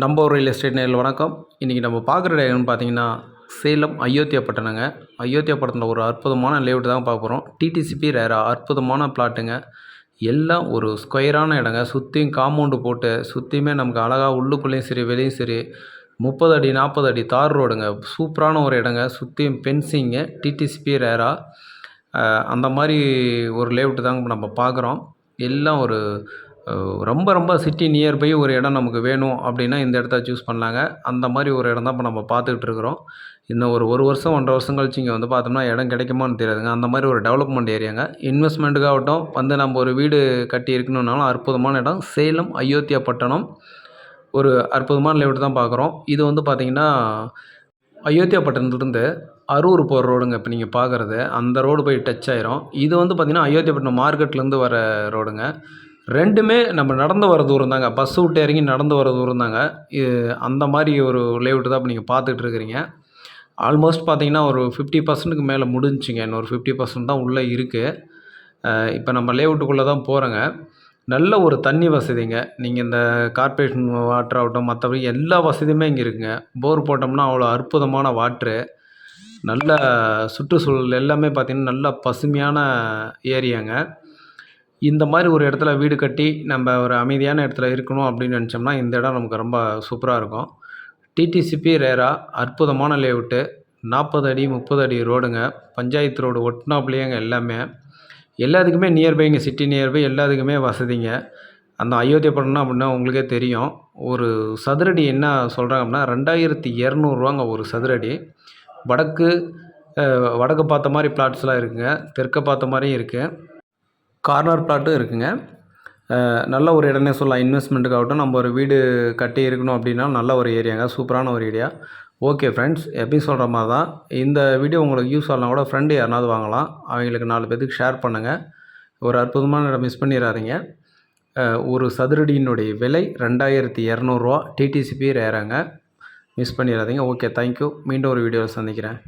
நம்ம ஒரு real estate நேரில் வணக்கம். இன்றைக்கி நம்ம பார்க்குற இடம்னு பார்த்தீங்கன்னா சேலம் அயோத்தியா பட்டணங்க. அயோத்தியா பட்டணத்தில் ஒரு அற்புதமான லேஅவுட் தான் பார்க்க போகிறோம் டிடிசிபி ரேரா அற்புதமான பிளாட்டுங்க எல்லாம் ஒரு ஸ்கொயரான இடங்க. சுற்றியும் காம்பவுண்டு போட்டு சுற்றியுமே நமக்கு அழகாக உள்ளுக்குள்ளேயும் சரி வெளியும் சரி முப்பது அடி நாற்பது அடி தார் ரோடுங்க. சூப்பரான ஒரு இடங்க. சுற்றியும் பென்சிங்கு டிடிசிபி ரேரா அந்த மாதிரி ஒரு லேஅவுட் தாங்க நம்ம பார்க்குறோம். எல்லாம் ஒரு ரொம்ப ரொம்ப சிட்டி நியர்பை ஒரு இடம் நமக்கு வேணும் அப்படின்னா இந்த இடத்த சூஸ் பண்ணலாங்க. அந்த மாதிரி ஒரு இடம் தான் இப்போ நம்ம பார்த்துக்கிட்டு இருக்கிறோம். இன்னும் ஒரு ஒரு வருஷம் ஒன்றரை வருஷம் கழிச்சு இங்கே வந்து பார்த்தோம்னா இடம் கிடைக்குமான்னு தெரியாதுங்க. அந்த மாதிரி ஒரு டெவலப்மெண்ட் ஏரியாங்க இன்வெஸ்ட்மெண்ட்டுக்காகட்டும் வந்து நம்ம ஒரு வீடு கட்டி இருக்கணுன்னாலும் அற்புதமான இடம். சேலம் அயோத்தியா பட்டணம் ஒரு அற்புதமான லேவுட் தான் பார்க்குறோம். இது வந்து பார்த்திங்கன்னா அயோத்தியா பட்டணத்துலேருந்து அரூர் போகிற ரோடுங்க இப்போ நீங்கள் பார்க்குறது. அந்த ரோடு போய் டச் ஆயிரும். இது வந்து பார்த்திங்கன்னா அயோத்தியாப்பட்டினம் மார்க்கெட்லேருந்து வர ரோடுங்க ரெண்டுமே நம்ம நடந்து வர தூரம் தாங்க. பஸ் விட்டு இறங்கி நடந்து வர தூரம் தாங்க. அந்த மாதிரி ஒரு லேஅவுட் தான் இப்போ நீங்கள் பார்த்துட்டு இருக்கிறீங்க. ஆல்மோஸ்ட் பார்த்தீங்கன்னா ஒரு ஃபிஃப்டி பர்சன்ட்டுக்கு மேலே முடிஞ்சுங்க இன்னொரு ஃபிஃப்டி பர்சன்ட் தான் உள்ளே இருக்குது இப்போ நம்ம லேஅவுட்டுக்குள்ளே தான் போகிறோங்க நல்ல ஒரு தண்ணி வசதிங்க. நீங்கள் இந்த கார்ப்பரேஷன் வாட்டர் ஆகட்டும் மற்றபடி எல்லா வசதியுமே இங்கே இருக்குங்க. போர் போட்டோம்னா அவ்வளோ அற்புதமான வாட்ரு நல்ல சுற்றுச்சூழல் எல்லாமே பார்த்திங்கன்னா நல்ல பசுமையான ஏரியாங்க இந்த மாதிரி ஒரு இடத்துல வீடு கட்டி நம்ம ஒரு அமைதியான இடத்துல இருக்கணும் அப்படின்னு நினச்சோம்னா இந்த இடம் நமக்கு ரொம்ப சூப்பராக இருக்கும். டிடிசிபி ரேரா அற்புதமான லேஅவுட்டு நாற்பது அடி முப்பது அடி ரோடுங்க பஞ்சாயத்து ரோடு ஒட்டினாப்புலேயேங்க எல்லாமே. எல்லாத்துக்குமே நியர்பைங்க சிட்டி நியர்பை எல்லாத்துக்குமே வசதிங்க. அந்த அயோத்தியப்பட்டினம் அப்படின்னா உங்களுக்கே தெரியும். ஒரு சதுரடி என்ன சொல்கிறாங்க அப்படின்னா ரெண்டாயிரத்தி இரநூறுவாங்க ஒரு சதுரடி. வடக்கு வடக்கு பார்த்த மாதிரி பிளாட்ஸ்லாம் இருக்குங்க. தெற்க பார்த்த மாதிரியும் இருக்குது கார்னர் பிளாட்டும் இருக்குங்க. நல்ல ஒரு இடமே சொல்லலாம். இன்வெஸ்ட்மெண்ட்டுக்காகட்டும் நம்ம ஒரு வீடு கட்டி இருக்கணும் அப்படின்னா நல்ல ஒரு ஏரியாங்க. சூப்பரான ஒரு ஏரியா. ஓகே ஃப்ரெண்ட்ஸ் எப்படி சொல்கிற மாதிரி தான். இந்த வீடியோ உங்களுக்கு யூஸ் ஆகலாம் கூட ஃப்ரெண்டு யாருனாவது வாங்கலாம். அவங்களுக்கு நாலு பேத்துக்கு ஷேர் பண்ணுங்கள் ஒரு அற்புதமான இடம் மிஸ் பண்ணிடாதீங்க ஒரு சதுரடியினுடைய விலை ரெண்டாயிரத்தி இரநூறுவா. டிடிசிபி ரேராங்க மிஸ் பண்ணிடாதீங்க ஓகே தேங்க்யூ மீண்டும் ஒரு வீடியோவில் சந்திக்கிறேன்.